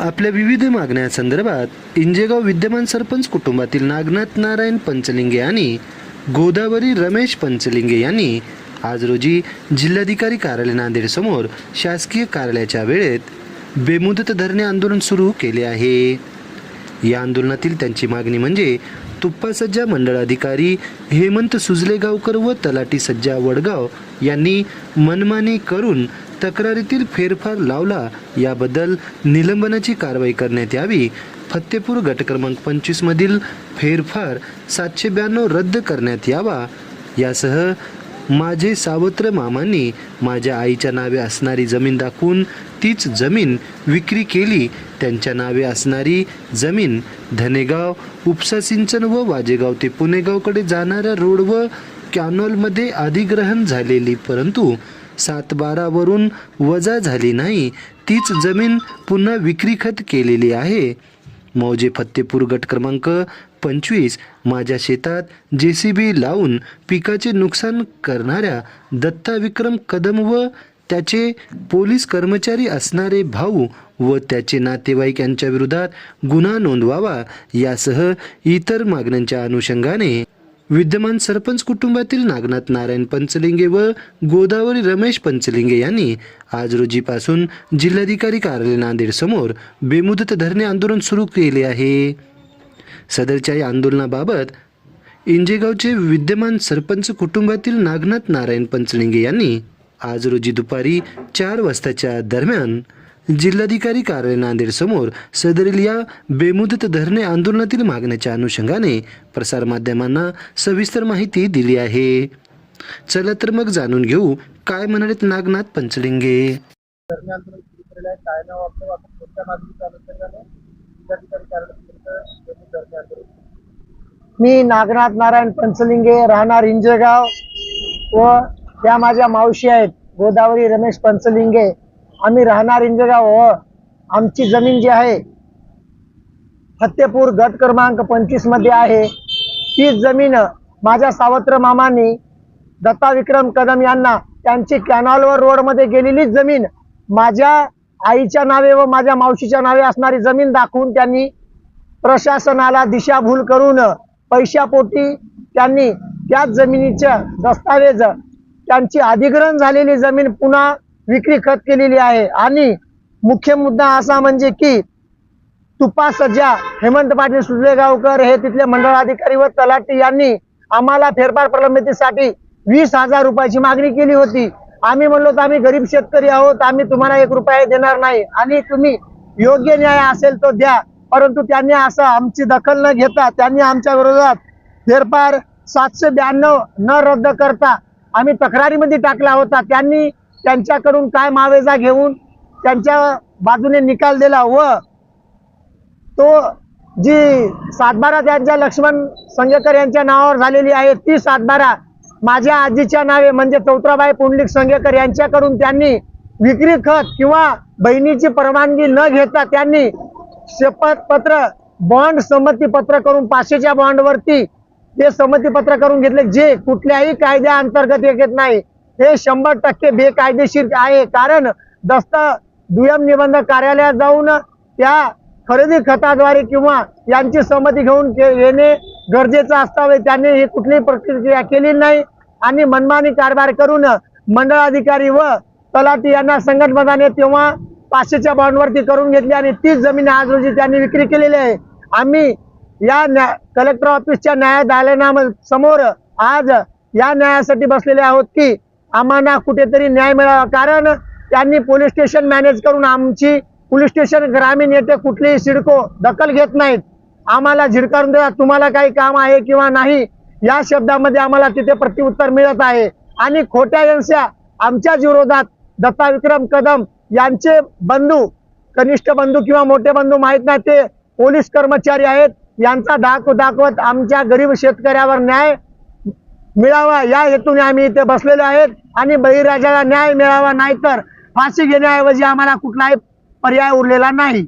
आपल्या विविध मागण्यासंदर्भात इंजेगाव विद्यमान सरपंच कुटुंबातील नागनाथ नारायण पंचलिंगे आणि गोदावरी रमेश पंचलिंगे यांनी आज रोजी जिल्हाधिकारी कार्यालय नांदेड समोर शासकीय कार्यालयाच्या वेळेत बेमुदत धरणे आंदोलन सुरू केले आहे. या आंदोलनातील त्यांची मागणी म्हणजे तुप्पा सज्जा मंडळ अधिकारी हेमंत सुजलेगावकर व तलाटी सज्जा वडगाव यांनी मनमानी करून तक्रारीतील फेरफार लावला. याबद्दल निलंबनाची कारवाई करण्यात यावी. फत्तेपूर गट क्रमांक पंचवीसमधील फेरफार सातशे ब्याण्णव रद्द करण्यात यावा. यासह माझे सावत्र मामांनी माझ्या आईच्या नावे असणारी जमीन दाखवून तीच जमीन विक्री केली. त्यांच्या नावे असणारी जमीन धनेगाव उपसा सिंचन व वाजेगाव ते पुणेगावकडे जाणाऱ्या रोड व कॅनॉलमध्ये अधिग्रहण झालेली. परंतु सात बारावरून वजा झाली नाही तीच जमीन पुन्हा विक्रीखत केलेली आहे. मौजे फत्तेपूर गट क्रमांक पंचवीस. माझ्या शेतात जे सी बी लावून पिकाचे नुकसान करणाऱ्या दत्ता विक्रम कदम व त्याचे पोलीस कर्मचारी असणारे भाऊ व त्याचे नातेवाईक यांच्या विरोधात गुन्हा नोंदवावा यासह इतर मागण्यांच्या अनुषंगाने विद्यमान सरपंच कुटुंबातील नागनाथ नारायण पंचलिंगे व गोदावरी रमेश पंचलिंगे यांनी आज रोजीपासून जिल्हाधिकारी कार्यालय नांदेड समोर बेमुदत धरणे आंदोलन सुरू केले आहे. सदरच्या या आंदोलनाबाबत इंजेगावचे विद्यमान सरपंच कुटुंबातील नागनाथ नारायण पंचलिंगे यांनी आज रोजी दुपारी चार वाजताच्या दरम्यान जिल्हाधिकारी कार्यालय नांदेड समोर सदरील या बेमुदत धरणे आंदोलनातील मागण्याच्या अनुषंगाने प्रसारमाध्यमांना सविस्तर माहिती दिली आहे. चला तर मग जाणून घेऊ काय म्हणालेत नागनाथ पंचलिंगे. मी नागनाथ नारायण पंचलिंगे राहणार इंजेगाव व त्या माझ्या मावशी आहेत गोदावरी रमेश पंचलिंगे. आम्ही राहणार इंजगाव व आमची जमीन जी आहे फत्तेपूर गट क्रमांक पंचवीसमध्ये आहे. तीच जमीन माझ्या सावत्र मामांनी दत्ता विक्रम कदम यांना त्यांची कॅनॉलवर रोडमध्ये गेलेलीच जमीन माझ्या आईच्या नावे व माझ्या मावशीच्या नावे असणारी जमीन दाखवून त्यांनी प्रशासनाला दिशाभूल करून पैशापोटी त्यांनी त्याच जमिनीच्या दस्तावेज त्यांची अधिग्रहण झालेली जमीन पुन्हा विक्री खत केलेली आहे. आणि मुख्य मुद्दा असा म्हणजे की तुपा सज्जा हेमंत पाटील सुजलेगावकर हे तिथले मंडळ अधिकारी व तलाठी यांनी आम्हाला फेरफार प्रलंबितीसाठी वीस हजार रुपयाची मागणी केली होती. आम्ही म्हणलो तर आम्ही गरीब शेतकरी आहोत आम्ही तुम्हाला एक रुपया देणार नाही. आणि तुम्ही योग्य न्याय असेल तो द्या. परंतु त्यांनी असं आमची दखल न घेता त्यांनी आमच्या विरोधात फेरफार सातशे ब्याण्णव न रद्द करता आम्ही तक्रारीमध्ये टाकला होता. त्यांनी त्यांच्याकडून काय मावेजा घेऊन त्यांच्या बाजूने निकाल दिला व तो जी सातबारा त्यांच्या लक्ष्मण संगेकर यांच्या नावावर झालेली आहे ती सातबारा माझ्या आजीच्या नावे म्हणजे चौत्राबाई पुंडलिक संगेकर यांच्याकडून त्यांनी विक्री खत किंवा बहिणीची परवानगी न घेता त्यांनी शपथपत्र बॉन्ड संमती पत्र करून पाचशेच्या बॉन्डवरती ते संमती पत्र करून घेतले जे कुठल्याही कायद्या अंतर्गत येत नाही हे शंभर टक्के बेकायदेशीर आहे. कारण दस्त दुय्यम निबंधक कार्यालयात जाऊन त्या खरेदी खताद्वारे किंवा यांची संमती घेऊन येणे गरजेचं असतावे त्यांनी ही कुठलीही प्रतिक्रिया केली नाही. आणि मनमानी कारभार करून मंडळ अधिकारी व तलाठी यांना संघटनाने तेव्हा पाचशेच्या बॉन्डवरती करून घेतली आणि तीच जमीन आज रोजी त्यांनी विक्री केलेली आहे. आम्ही या न्या कलेक्टर ऑफिसच्या न्यायालयाना समोर आज या न्यायासाठी बसलेले आहोत की आम्हाला कुठेतरी न्याय मिळावा. कारण त्यांनी पोलीस स्टेशन मॅनेज करून आमची पोलीस स्टेशन ग्रामीण येथे कुठलीही सिडको दखल घेत नाहीत. आम्हाला झिडकारून द्या. तुम्हाला काही काम आहे किंवा नाही या शब्दामध्ये आम्हाला तिथे प्रतिउत्तर मिळत आहे. आणि खोट्या यांच्या आमच्याच विरोधात दत्ता विक्रम कदम यांचे बंधू कनिष्ठ बंधू किंवा मोठे बंधू माहीत नाही ते पोलीस कर्मचारी आहेत. यांचा दाखव दाखवत आमच्या गरीब शेतकऱ्यावर न्याय मिळावा. या हेतूने आम्ही इथे बसलेले आहेत आणि बळीराजाला न्याय मिळावा नाहीतर फाशी घेण्याऐवजी आम्हाला कुठलाही पर्याय उरलेला नाही.